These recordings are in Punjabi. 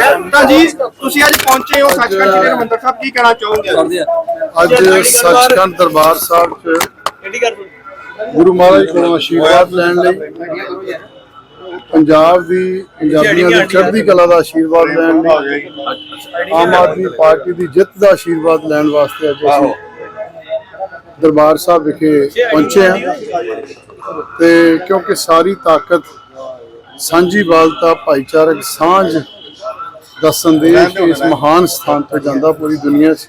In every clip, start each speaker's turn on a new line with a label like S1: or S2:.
S1: ਅਕਾਲ ਜੀ, ਤੁਸੀਂ ਅੱਜ ਪਹੁੰਚੇ ਹੋ ਸੱਚਖੰਡ ਸ੍ਰੀ ਹਰਿਮੰਦਰ ਸਾਹਿਬ, ਕੀ ਕਹਿਣਾ ਚਾਹੋਗੇ?
S2: ਅੱਜ ਸੱਚਖੰਡ ਦਰਬਾਰ ਸਾਹਿਬ ਚ ਗੁਰੂ ਮਹਾਰਾਜ ਕੋਲੋਂ ਆਸ਼ੀਰਵਾਦ ਲੈਣ ਲਈ ਪੰਜਾਬ ਦੀ, ਪੰਜਾਬੀਆਂ ਦੀ ਚੜ੍ਹਦੀ ਕਲਾ ਦਾ ਆਸ਼ੀਰਵਾਦ ਲੈਣ ਲਈ ਆਮ ਆਦਮੀ ਪਾਰਟੀ ਦੀ ਜਿੱਤ ਦਾ ਆਸ਼ੀਰਵਾਦ ਲੈਣ ਵਾਸਤੇ ਅੱਜ ਅਸੀਂ ਦਰਬਾਰ ਸਾਹਿਬ ਵਿਖੇ ਪਹੁੰਚੇ ਹਾਂ। ਤੇ ਕਿਉਂਕਿ ਸਾਰੀ ਤਾਕਤ, ਸਾਂਝੀ ਸਾਂਝੀਵਾਲਤਾ ਭਾਈਚਾਰਕ ਸਾਂਝ ਦਾ ਸੰਦੇਸ਼ ਇਸ ਮਹਾਨ ਸਥਾਨ ਤੇ ਜਾਂਦਾ ਪੂਰੀ ਦੁਨੀਆ 'ਚ।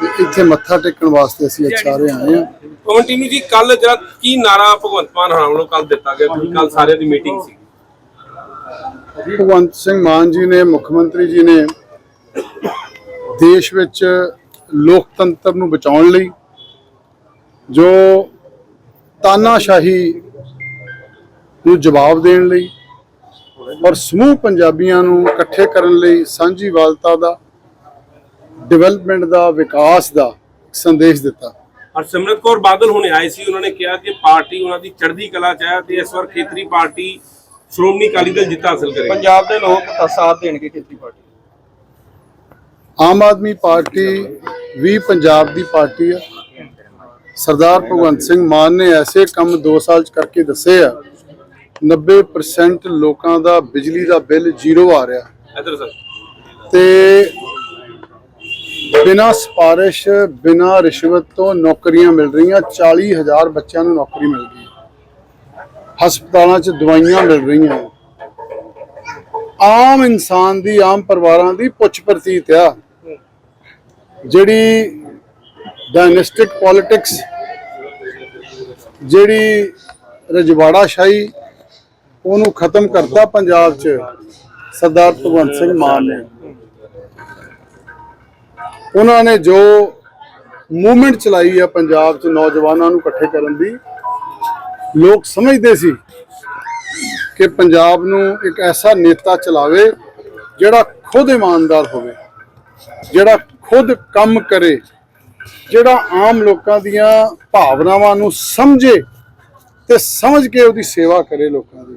S2: ਤੇ ਇੱਥੇ ਮੱਥਾ ਟੇਕਣ ਵਾਸਤੇ ਅਸੀਂ ਅੱਜ ਸਾਰੇ ਆਏ ਹਾਂ।
S3: ਕੰਟੀਨਿਊ ਜੀ ਕੱਲ ਜਿਹੜਾ ਕੀ ਨਾਰਾ ਭਗਵੰਤ ਮਾਨ ਹਰਾਂ ਵੱਲੋਂ ਕੱਲ ਦਿੱਤਾ ਗਿਆ ਕਿਉਂਕਿ ਕੱਲ ਸਾਰਿਆਂ ਦੀ ਮੀਟਿੰਗ ਸੀ।
S2: ਭਗਵੰਤ ਸਿੰਘ ਮਾਨ ਜੀ ਨੇ ਮੁੱਖ ਮੰਤਰੀ ਜੀ ਨੇ ਦੇਸ਼ ਵਿੱਚ ਲੋਕਤੰਤਰ ਨੂੰ ਬਚਾਉਣ ਲਈ ਜੋ ਤਾਨਾਸ਼ਾਹੀ ਨੂੰ ਜਵਾਬ ਦੇਣ ਲਈ ਔਰ ਸਮੂਹ ਪੰਜਾਬੀਆਂ ਨੂੰ ਇਕੱਠੇ ਕਰਨ ਲਈ ਸਾਂਝੀਵਾਲਤਾ ਦਾ ਡਿਵੈਲਪਮੈਂਟ ਦਾ ਵਿਕਾਸ ਦਾ ਸੰਦੇਸ਼ ਦਿੱਤਾ।
S3: ਔਰ ਸਿਮਰਤ ਕੌਰ ਬਾਦਲ ਹੁਣੇ ਆਏ ਸੀ ਉਹਨਾਂ ਨੇ ਕਿਹਾ ਕਿ ਪਾਰਟੀ ਉਹਨਾਂ ਦੀ ਚੜ੍ਹਦੀ ਕਲਾ ਚ ਹੈ ਤੇ ਇਸ ਵਾਰ ਖੇਤਰੀ ਪਾਰਟੀ ਸ਼੍ਰੋਮਣੀ ਅਕਾਲੀ ਦਲ ਜਿੱਤ ਹਾਸਲ ਕਰੇਗੀ।
S1: ਪੰਜਾਬ ਦੇ ਲੋਕ ਤਾਂ ਸਾਥ ਦੇਣਗੇ ਖੇਤਰੀ ਪਾਰਟੀ।
S2: ਆਮ ਆਦਮੀ ਪਾਰਟੀ ਵੀ ਪੰਜਾਬ ਦੀ ਪਾਰਟੀ ਹੈ ਸਰਦਾਰ ਭਗਵੰਤ ਸਿੰਘ ਮਾਨ ਨੇ ਐਸੇ ਕੰਮ 2 ਸਾਲ ਚ ਕਰਕੇ ਦੱਸੇ ਆ 90% ਲੋਕਾਂ ਦਾ ਬਿਜਲੀ ਦਾ ਬਿੱਲ ਜ਼ੀਰੋ ਆ ਰਿਹਾ।
S3: ਇਧਰ ਸਰ।
S2: ਤੇ ਬਿਨਾਂ ਸਿਫਾਰਿਸ਼ ਬਿਨਾਂ ਰਿਸ਼ਵਤ ਤੋਂ ਨੌਕਰੀਆਂ ਮਿਲ ਰਹੀਆਂ 40000 ਬੱਚਿਆਂ ਨੂੰ ਨੌਕਰੀ ਮਿਲ ਗਈ। ਹਸਪਤਾਲਾਂ 'ਚ ਦਵਾਈਆਂ ਮਿਲ ਰਹੀਆਂ। ਆਮ ਇਨਸਾਨ ਦੀ ਆਮ ਪਰਿਵਾਰਾਂ ਦੀ ਪੁੱਛ ਪ੍ਰਤੀਤ ਆ। ਜਿਹੜੀ ਡਾਇਨੈਸਟਿਕ ਪੋਲਿਟਿਕਸ ਜਿਹੜੀ ਰਜਵਾੜਾ ਸ਼ਾਹੀ ਉਹਨੂੰ ਖਤਮ ਕਰਤਾ ਪੰਜਾਬ 'ਚ। ਸਰਦਾਰ ਭਗਵੰਤ ਸਿੰਘ ਮਾਨ ਨੇ। ਉਹਨਾਂ ਨੇ ਜੋ ਮੂਵਮੈਂਟ ਚਲਾਈ ਆ ਪੰਜਾਬ 'ਚ ਨੌਜਵਾਨਾਂ ਨੂੰ ਇਕੱਠੇ ਕਰਨ ਦੀ, ਲੋਕ ਸਮਝਦੇ ਸੀ ਕਿ ਪੰਜਾਬ ਨੂੰ ਇੱਕ ਐਸਾ ਨੇਤਾ ਚਲਾਵੇ ਜਿਹੜਾ ਖੁਦ ਇਮਾਨਦਾਰ ਹੋਵੇ, ਜਿਹੜਾ ਖੁਦ ਕੰਮ ਕਰੇ, ਜਿਹੜਾ ਆਮ ਲੋਕਾਂ ਦੀਆਂ ਭਾਵਨਾਵਾਂ ਨੂੰ ਸਮਝੇ ਤੇ ਸਮਝ ਕੇ ਉਹਦੀ ਸੇਵਾ ਕਰੇ ਲੋਕਾਂ ਦੀ।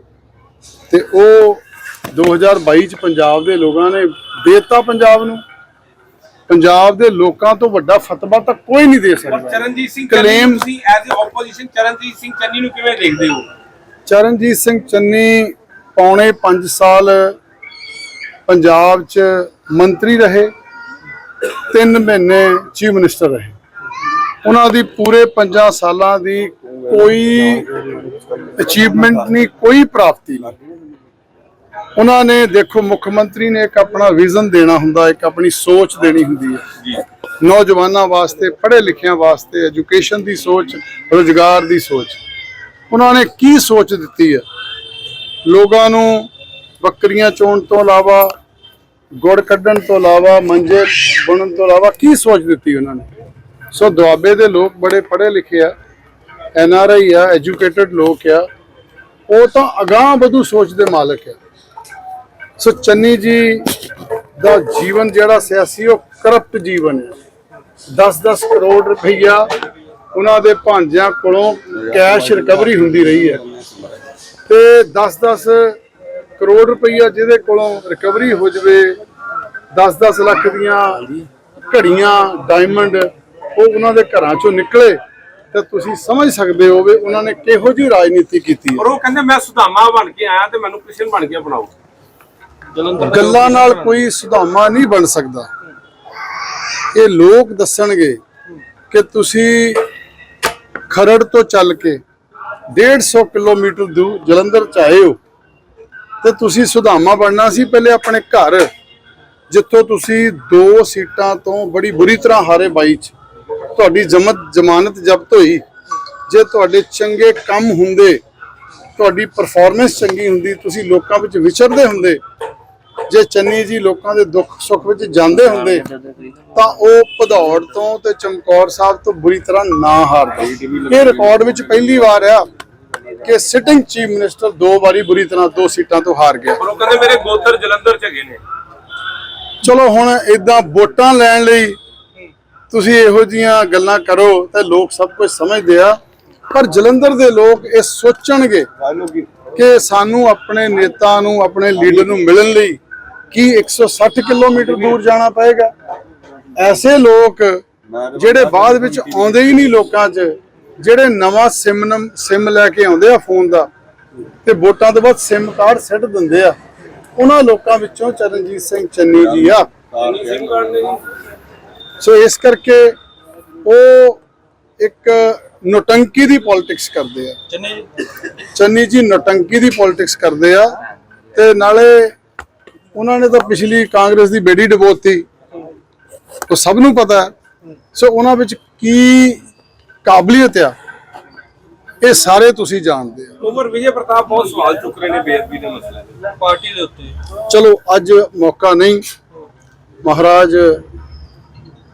S2: ਤੇ ਉਹ 2022 ਚ ਪੰਜਾਬ ਦੇ ਲੋਕਾਂ ਨੇ ਦੇਤਾ ਪੰਜਾਬ ਨੂੰ। ਪੰਜਾਬ ਦੇ ਲੋਕਾਂ ਤੋਂ ਵੱਡਾ ਫਤਵਾ ਤਾਂ ਕੋਈ ਨਹੀਂ ਦੇ ਸਕਦਾ।
S3: ਚਰਨਜੀਤ ਸਿੰਘ ਨੂੰ ਤੁਸੀਂ as uh opposition Charanjit Singh Channi ਨੂੰ ਕਿਵੇਂ ਦੇਖਦੇ ਹੋ?
S2: ਚਰਨਜੀਤ ਸਿੰਘ ਚੰਨੀ ਪੌਣੇ 5 ਸਾਲ ਪੰਜਾਬ 'ਚ ਮੰਤਰੀ ਰਹੇ 3 ਮਹੀਨੇ ਚੀਫ ਮਿਨਿਸਟਰ ਰਹੇ। ਉਹਨਾਂ ਦੀ ਪੂਰੇ 5 ਸਾਲਾਂ ਦੀ ਕੋਈ ਅਚੀਵਮੈਂਟ ਨਹੀਂ ਕੋਈ ਪ੍ਰਾਪਤੀ ਨਹੀਂ। ਉਹਨਾਂ ਨੇ ਦੇਖੋ ਮੁੱਖ ਮੰਤਰੀ ਨੇ ਇੱਕ ਆਪਣਾ ਵਿਜ਼ਨ ਦੇਣਾ ਹੁੰਦਾ ਇੱਕ ਆਪਣੀ ਸੋਚ ਦੇਣੀ ਹੁੰਦੀ ਹੈ। ਨੌਜਵਾਨਾਂ ਵਾਸਤੇ ਪੜ੍ਹੇ ਲਿਖਿਆਂ ਵਾਸਤੇ ਐਜੂਕੇਸ਼ਨ ਦੀ ਸੋਚ ਰੋਜ਼ਗਾਰ ਦੀ ਸੋਚ। ਉਹਨਾਂ ਨੇ ਕੀ ਸੋਚ ਦਿੱਤੀ ਹੈ? ਲੋਕਾਂ ਨੂੰ ਬੱਕਰੀਆਂ ਚੋਣ ਤੋਂ ਇਲਾਵਾ ਗੁੜ ਕੱਢਣ ਤੋਂ ਇਲਾਵਾ ਮੰਜੇ ਬੁਣਨ ਤੋਂ ਇਲਾਵਾ ਕੀ ਸੋਚ ਦਿੱਤੀ ਉਹਨਾਂ ਨੇ? ਸੋ ਦੁਆਬੇ ਦੇ ਲੋਕ ਬੜੇ ਪੜ੍ਹੇ ਲਿਖੇ ਆ ਐਨ ਆਰ ਆਈ ਆ ਐਜੂਕੇਟਡ ਲੋਕ ਆ। ਉਹ ਤਾਂ ਅਗਾਹ ਵਧੂ ਸੋਚ ਦੇ ਮਾਲਕ ਆ। ਸੋ ਚੰਨੀ ਜੀ ਦਾ ਜੀਵਨ ਜਿਹੜਾ ਸਿਆਸੀ ਉਹ ਕਰਪਟ ਜੀਵਨ ਹੈ। 10-10 ਕਰੋੜ ਰੁਪਈਆ ਉਹਨਾਂ ਦੇ ਭਾਂਜਿਆਂ ਕੋਲੋਂ ਕੈਸ਼ ਰਿਕਵਰੀ ਹੁੰਦੀ ਰਹੀ ਹੈ। ਤੇ 10-10 ਕਰੋੜ ਰੁਪਈਆ ਜਿਹਦੇ ਕੋਲੋਂ ਰਿਕਵਰੀ ਹੋ ਜਵੇ 10-10 ਲੱਖ ਦੀਆਂ ਘੜੀਆਂ ਡਾਇਮੰਡ ਉਹ ਉਹਨਾਂ ਦੇ ਘਰਾਂ ਚੋਂ ਨਿਕਲੇ, ਤੇ ਤੁਸੀਂ ਸਮਝ ਸਕਦੇ ਹੋ ਵੀ ਉਹਨਾਂ ਨੇ ਕਿਹੋ ਜਿਹੀ ਰਾਜਨੀਤੀ ਕੀਤੀ ਹੈ।
S3: ਔਰ ਉਹ ਕਹਿੰਦੇ, ਮੈਂ ਸੁਧਾਮਾ ਬਣ ਕੇ ਆਇਆ ਤੇ ਮੈਨੂੰ ਕ੍ਰਿਸ਼ਨ ਬਣ ਕੇ ਬਣਾਓ
S2: ਗੱਲਾਂ ਨਾਲ ਕੋਈ ਸੁਧਾਮਾ ਨਹੀਂ ਬਣ ਸਕਦਾ। ਇਹ ਲੋਕ ਦੱਸਣਗੇ ਕਿ ਤੁਸੀਂ ਖਰੜ ਤੋਂ ਚੱਲ ਕੇ 150 ਕਿਲੋਮੀਟਰ ਦੂਰ ਜਲੰਧਰ ਚ ਆਏ ਹੋ ਤੇ ਤੁਸੀਂ ਸੁਧਾਮਾ ਬਣਨਾ ਸੀ ਪਹਿਲੇ ਆਪਣੇ ਘਰ ਜਿੱਥੋਂ ਤੁਸੀਂ ਦੋ ਸੀਟਾਂ ਤੋਂ ਬੜੀ ਬੁਰੀ ਤਰ੍ਹਾਂ ਹਾਰੇ ਬਾਈ ਚ। ਤੁਹਾਡੀ ਜਮਤ ਜ਼ਮਾਨਤ ਜ਼ਬਤ ਹੋਈ। ਜੇ ਤੁਹਾਡੇ ਚੰਗੇ ਕੰਮ ਹੁੰਦੇ ਤੁਹਾਡੀ ਪਰਫਾਰਮੈਂਸ ਚੰਗੀ ਹੁੰਦੀ ਤੁਸੀਂ ਲੋਕਾਂ ਵਿੱਚ ਵਿਚਰਦੇ ਹੁੰਦੇ ਜੇ ਚੰਨੀ ਜੀ ਲੋਕਾਂ ਦੇ ਦੁੱਖ ਸੁੱਖ ਵਿੱਚ ਜਾਂਦੇ ਹੁੰਦੇ ਤਾਂ ਉਹ ਭਦੌੜ ਤੋਂ ਤੇ ਚਮਕੌਰ ਸਾਹਿਬ ਤੋਂ ਬੁਰੀ ਤਰ੍ਹਾਂ ਨਾ ਹਾਰਦੇ। ਇਹ ਰਿਕਾਰਡ ਵਿੱਚ ਪਹਿਲੀ ਵਾਰ ਆ ਕਿ ਸਿਟਿੰਗ ਚੀਫ ਮਿਨਿਸਟਰ ਦੋ ਵਾਰੀ ਬੁਰੀ ਤਰ੍ਹਾਂ ਦੋ ਸੀਟਾਂ ਤੋਂ ਹਾਰ ਗਿਆ।
S3: ਉਹ ਕਹਿੰਦੇ ਮੇਰੇ ਗੋਦਰ ਜਲੰਧਰ ਚ ਹੈਗੇ ਨੇ।
S2: ਚਲੋ ਹੁਣ ਇਦਾਂ ਵੋਟਾਂ ਲੈਣ ਲਈ ਤੁਸੀਂ ਇਹੋ ਜੀਆਂ ਗੱਲਾਂ ਕਰੋ ਤਾਂ ਲੋਕ ਸਭ ਕੁਝ ਸਮਝਦੇ ਆ। ਪਰ ਜਲੰਧਰ ਦੇ ਲੋਕ ਇਹ ਸੋਚਣਗੇ ਕਿ ਸਾਨੂੰ ਆਪਣੇ ਨੇਤਾ ਨੂੰ ਆਪਣੇ ਲੀਡਰ ਨੂੰ ਮਿਲਣ ਲਈ ਕੀ 160 ਕਿਲੋਮੀਟਰ ਦੂਰ ਜਾਣਾ ਪਏਗਾ। ਐਸੇ ਲੋਕ ਜਿਹੜੇ ਬਾਅਦ ਵਿੱਚ ਆਉਂਦੇ ਹੀ ਨਹੀਂ ਲੋਕਾਂ 'ਚ ਜਿਹੜੇ ਨਵਾਂ ਸਿਮ ਸਿਮ ਲੈ ਕੇ ਆਉਂਦੇ ਆ ਫੋਨ ਦਾ ਤੇ ਵੋਟਾਂ ਤੋਂ ਬਾਅਦ ਸਿਮ ਕਾਰਡ ਸਿੱਟ ਦਿੰਦੇ ਆ। ਉਹਨਾਂ ਲੋਕਾਂ ਵਿੱਚੋਂ ਚਰਨਜੀਤ ਸਿੰਘ ਚੰਨੀ ਜੀ ਆ। ਸੋ ਇਸ ਕਰਕੇ ਉਹ ਇੱਕ ਨੋਟੰਕੀ ਦੀ ਪੋਲਿਟਿਕਸ ਕਰਦੇ ਆ। ਚੰਨੀ ਜੀ। ਨੋਟੰਕੀ ਦੀ ਪੋਲਿਟਿਕਸ ਕਰਦੇ ਆ ਤੇ ਨਾਲੇ ਉਹਨਾਂ ਨੇ ਤਾਂ ਪਿਛਲੀ ਕਾਂਗਰਸ ਦੀ ਬੇੜੀ ਡਬੋਤੀ। ਉਹ ਸਭ ਨੂੰ ਪਤਾ ਹੈ। ਸੋ ਉਹਨਾਂ ਵਿੱਚ ਕੀ ਕਾਬਲੀਅਤ ਆ ਇਹ ਸਾਰੇ ਤੁਸੀਂ ਜਾਣਦੇ ਆ
S3: ਉਮਰ ਵਿਜੇ ਪ੍ਰਤਾਪ ਬਹੁਤ ਸਵਾਲ ਚੁੱਕ ਰਹੇ ਨੇ ਬੇਅਦਬੀ ਦੇ ਮਸਲੇ ਤੇ ਪਾਰਟੀ ਦੇ ਉੱਤੇ।
S2: ਚਲੋ ਅੱਜ ਮੌਕਾ ਨਹੀਂ। ਮਹਾਰਾਜ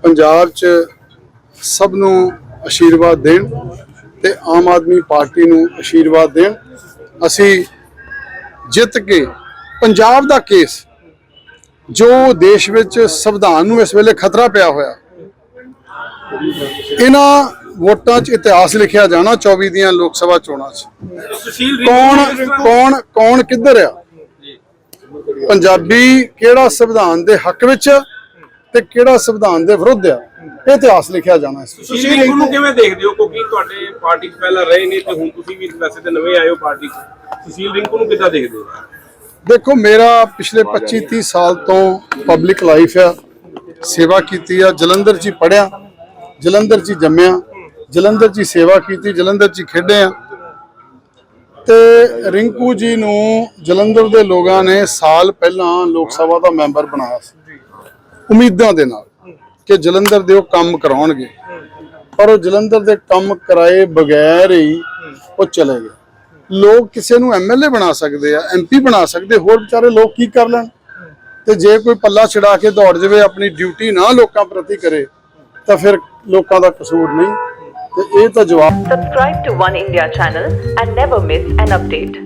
S2: ਪੰਜਾਬ 'ਚ ਸਭ ਨੂੰ ਆਸ਼ੀਰਵਾਦ ਦੇਣ ਤੇ ਆਮ ਆਦਮੀ ਪਾਰਟੀ ਨੂੰ ਆਸ਼ੀਰਵਾਦ ਦੇਣ। ਅਸੀਂ ਜਿੱਤ ਕੇ ਪੰਜਾਬ ਦਾ ਕੇਸ ਜੋ ਦੇਸ਼ ਵਿੱਚ ਸੰਵਿਧਾਨ ਨੂੰ ਇਸ ਵੇਲੇ ਖਤਰਾ ਪਿਆ ਹੋਇਆ। ਇਹਨਾਂ ਵੋਟਾਂ 'ਚ ਇਤਿਹਾਸ ਲਿਖਿਆ ਜਾਣਾ 24 ਦੀਆਂ ਲੋਕ ਸਭਾ ਚੋਣਾਂ 'ਚ। ਕੌਣ ਕੌਣ ਕੌਣ ਕਿੱਧਰ ਆ? ਪੰਜਾਬੀ ਕਿਹੜਾ ਸੰਵਿਧਾਨ ਦੇ ਹੱਕ ਵਿੱਚ ਤੇ ਕਿਹੜਾ ਸੰਵਿਧਾਨ ਦੇ ਵਿਰੁੱਧ ਆ? ਇਹ ਇਤਿਹਾਸ ਲਿਖਿਆ ਜਾਣਾ ਇਸ ਵਿੱਚ।
S3: ਸੁਸ਼ੀਲ ਰਿੰਕੂ ਨੂੰ ਕਿਵੇਂ ਦੇਖਦੇ ਹੋ? ਕਿਉਂਕਿ ਤੁਹਾਡੇ ਪਾਰਟੀ 'ਚ ਪਹਿਲਾਂ ਰਹੇ ਨੇ ਤੇ ਹੁਣ ਤੁਸੀਂ ਵੀ ਵੈਸੇ ਤੇ ਨਵੇਂ ਆਏ ਹੋ ਪਾਰਟੀ 'ਚ। ਸੁਸ਼ੀਲ ਰਿੰਕੂ ਨੂੰ ਕਿੱਦਾਂ ਦੇਖਦੇ ਹੋ?
S2: ਦੇਖੋ ਮੇਰਾ ਪਿਛਲੇ 25 30 ਸਾਲ ਤੋਂ ਪਬਲਿਕ ਲਾਈਫ ਆ। ਸੇਵਾ ਕੀਤੀ ਆ। ਜਲੰਧਰ 'ਚ ਪੜਿਆ ਜਲੰਧਰ 'ਚ ਜੰਮਿਆ। ਜਲੰਧਰ 'ਚ ਸੇਵਾ ਕੀਤੀ। ਜਲੰਧਰ 'ਚ ਹੀ ਖੇਡਿਆ ਤੇ ਰਿੰਕੂ ਜੀ ਨੂੰ ਜਲੰਧਰ ਦੇ ਲੋਕਾਂ ਨੇ ਸਾਲ ਪਹਿਲਾਂ ਲੋਕ ਸਭਾ ਦਾ ਮੈਂਬਰ ਬਣਾਇਆ ਸੀ। ਉਮੀਦਾਂ ਦੇ ਨਾਲ ਕਿ ਜਲੰਧਰ ਦੇ ਉਹ ਕੰਮ ਕਰਾਉਣਗੇ। ਪਰ ਉਹ ਜਲੰਧਰ ਦੇ ਕੰਮ ਕਰਾਏ ਬਗੈਰ ਹੀ ਉਹ ਚਲੇ ਗਏ। ਲੋਕ ਕਿਸੇ ਨੂੰ ਐਮਐਲਏ ਬਣਾ ਸਕਦੇ ਆ ਐਮਪੀ ਬਣਾ ਸਕਦੇ, ਹੋਰ ਵਿਚਾਰੇ ਲੋਕ ਕੀ ਕਰ ਲੈਣ ਤੇ ਜੇ ਕੋਈ ਪੱਲਾ ਛਡਾ ਕੇ ਦੌੜ ਜਾਵੇ, ਆਪਣੀ ਡਿਊਟੀ ਨਾ ਲੋਕਾਂ ਪ੍ਰਤੀ ਕਰੇ, ਤਾਂ ਫਿਰ ਲੋਕਾਂ ਦਾ ਕਸੂਰ ਨਹੀਂ ਤੇ ਇਹ ਤਾਂ ਜਵਾਬ
S4: Subscribe to One India channel and never miss an update.